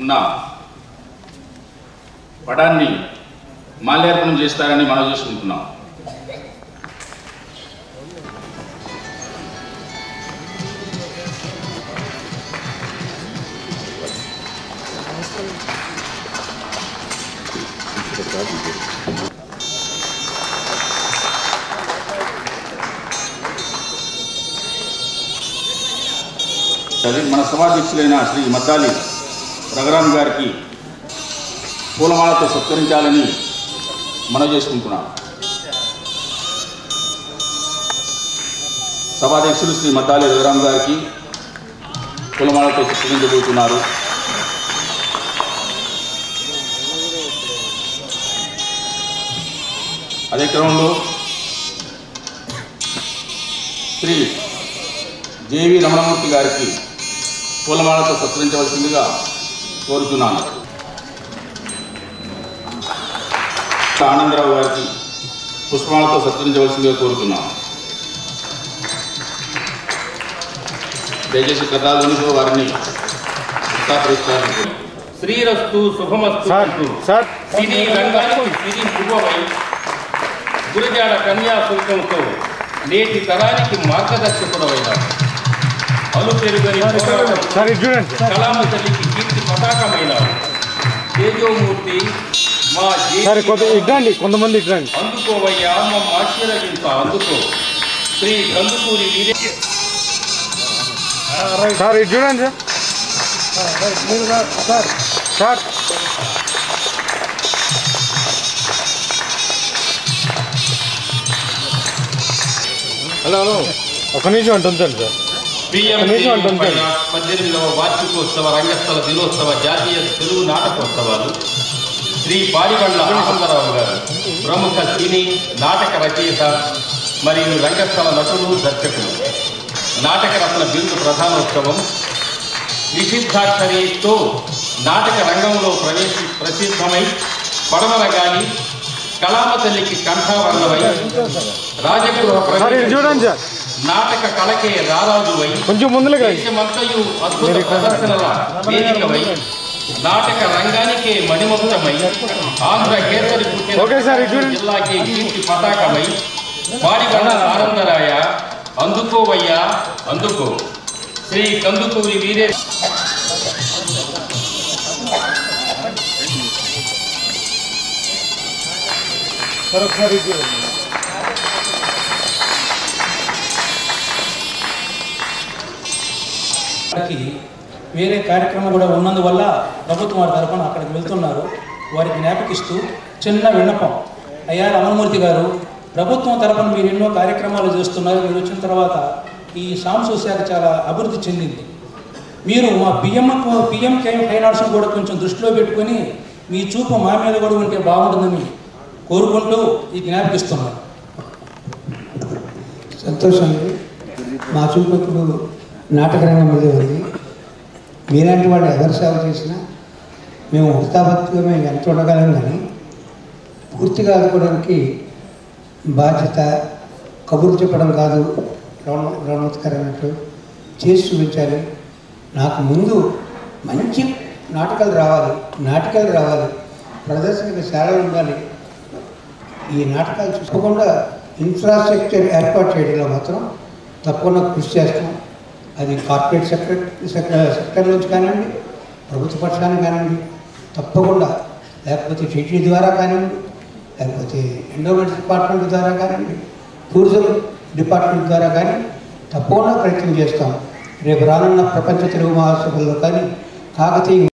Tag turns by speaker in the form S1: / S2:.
S1: ఉన్న పటాన్ని మాల్యార్పణం చేస్తారని మనం చేసుకుంటున్నాం. సరే మన సభాధ్యక్షులైన శ్రీ మద్దాలి రఘురామ్ గారికి పూలమాలతో సత్కరించాలని మనం చేసుకుంటున్నాం. సభాధ్యక్షులు శ్రీ మద్దాలి రఘురామ్ గారికి పూలమాలతో సత్కరించబోతున్నారు. అదే క్రమంలో శ్రీ జేవి రమణమూర్తి గారికి పూలమాలతో సత్కరించవలసిందిగా కోరుతున్నాను. ఆనందరావు గారికి పుష్పమాలతో సత్కరించవలసిందిగా కోరుతున్నాను. దయచేసి కథాలోనితో వారిని సత్కారిస్తారని
S2: శ్రీరస్తు శుభమస్తు
S3: సిరి
S2: రంగానికి శుభమై. గురజాడ కన్యాశుల్కంతో నేటి తరానికి మార్గదర్శకుడమైన అలు పెరుగని పోరాటం
S3: సార్ ఇది చూడండి.
S2: కళామ తల్లికి కీర్తి పతాకమైన తేజోమూర్తి మా
S3: సార్ కొంత కొంతమంది ఇట్రండి.
S2: అందుకోవయ్యా మా ఆశీర్వదించ అందుకో. శ్రీ కందుకూరి వీరే
S3: సార్ ఇది చూడండి సార్. సార్. హలో. హలో ఒక నిమిషం అంటు ఉంచండి సార్.
S2: పద్దెనిమిదవ వార్షికోత్సవ రంగస్థల దినోత్సవ జాతీయ తెలుగు నాటకోత్సవాలు. శ్రీ పాడిబండ్ల ఆనందరావు గారు ప్రముఖ సినీ నాటక రచయిత మరియు రంగస్థల నటులు దర్శకులు. నాటక రత్న బిందు ప్రధానోత్సవం. నిషిద్ధాక్షరితో నాటక రంగంలో ప్రవేశి ప్రసిద్ధమై పడమర గాని కళామ తల్లికి కంఠావరణమై రాజగృహ
S3: సార్.
S2: ನಾಟಕ ಕಳಕೆಯ ರಾರಾಜುವೈ ದೇಶಮಂತೆಯೂ ಅದ್ಭುತ ಪ್ರದರ್ಶನದ
S3: ವೇದಿಕವೈ ನಾಟಕ ರಂಗಾನಿಕೆ ಮಣಿಮಧುರಮೈ
S2: ಆಂಧ್ರ ಕೇಸರಿ ಪುಟ್ಟಿನ ಜಿಲ್ಲಾಕ್ಕೆ ಕೀರ್ತಿ ಪತಾಕವೈ ಬಾಡಿಗಳ ಆನಂದರಾಯ ಅಂದುಕೋವಯ್ಯ ಅಂದುಕೋ
S3: ಶ್ರೀ ಕಂದುಕೂರಿ ವೀರೇಶ್ ಸರಕಾರಿ
S4: వారికి వేరే కార్యక్రమం కూడా ఉన్నందువల్ల ప్రభుత్వం వారి తరఫున అక్కడికి వెళ్తున్నారు. వారికి జ్ఞాపకిస్తూ చిన్న విన్నపం. అయ్యా రామమూర్తి గారు ప్రభుత్వం తరఫున మీరు ఎన్నో కార్యక్రమాలు చేస్తున్నారు. మీరు వచ్చిన తర్వాత ఈ సాంస్కృతిక శాఖ చాలా అభివృద్ధి చెందింది. మీరు మా పిఎంకు పిఎం కేఎం ఫైనాన్స్ కూడా కొంచెం దృష్టిలో పెట్టుకొని మీ చూపు మా మీద కూడా ఉంటే బాగుంటుందని కోరుకుంటూ ఈ జ్ఞాపకిస్తున్నాను.
S5: సంతోషం మా చూపు ఇప్పుడు నాటక రంగం మీద ఉంది. మీలాంటి వాళ్ళు ఎవరు సేవ చేసినా మేము వృత్తాభక్తిగా మేము ఎంత ఉండగలం కానీ పూర్తిగా ఆదుకోవడానికి బాధ్యత కబుర్లు చెప్పడం కాదు రౌణ రౌణోత్కర్ చేసి చూపించాలి. నాకు ముందు మంచి నాటకాలు రావాలి నాటకాలు రావాలి ప్రదర్శనకి శాలలు ఉండాలి. ఈ నాటకాలు చూసుకోకుండా ఇన్ఫ్రాస్ట్రక్చర్ ఏర్పాటు చేయడంలో మాత్రం తప్పకుండా కృషి చేస్తాం. అది కార్పొరేట్ సెక్టర్ సెక్టర్ నుంచి కానివ్వండి ప్రభుత్వ పక్షాన్ని కానివ్వండి తప్పకుండా. లేకపోతే టీటీ ద్వారా కానివ్వండి లేకపోతే ఎండోమెంట్స్ డిపార్ట్మెంట్ ద్వారా కానివ్వండి టూరిజం డిపార్ట్మెంట్ ద్వారా కానీ తప్పకుండా ప్రయత్నం చేస్తాం. రేపు రానున్న ప్రపంచ తెలుగు మహాసభల్లో కానీ కాకతీయ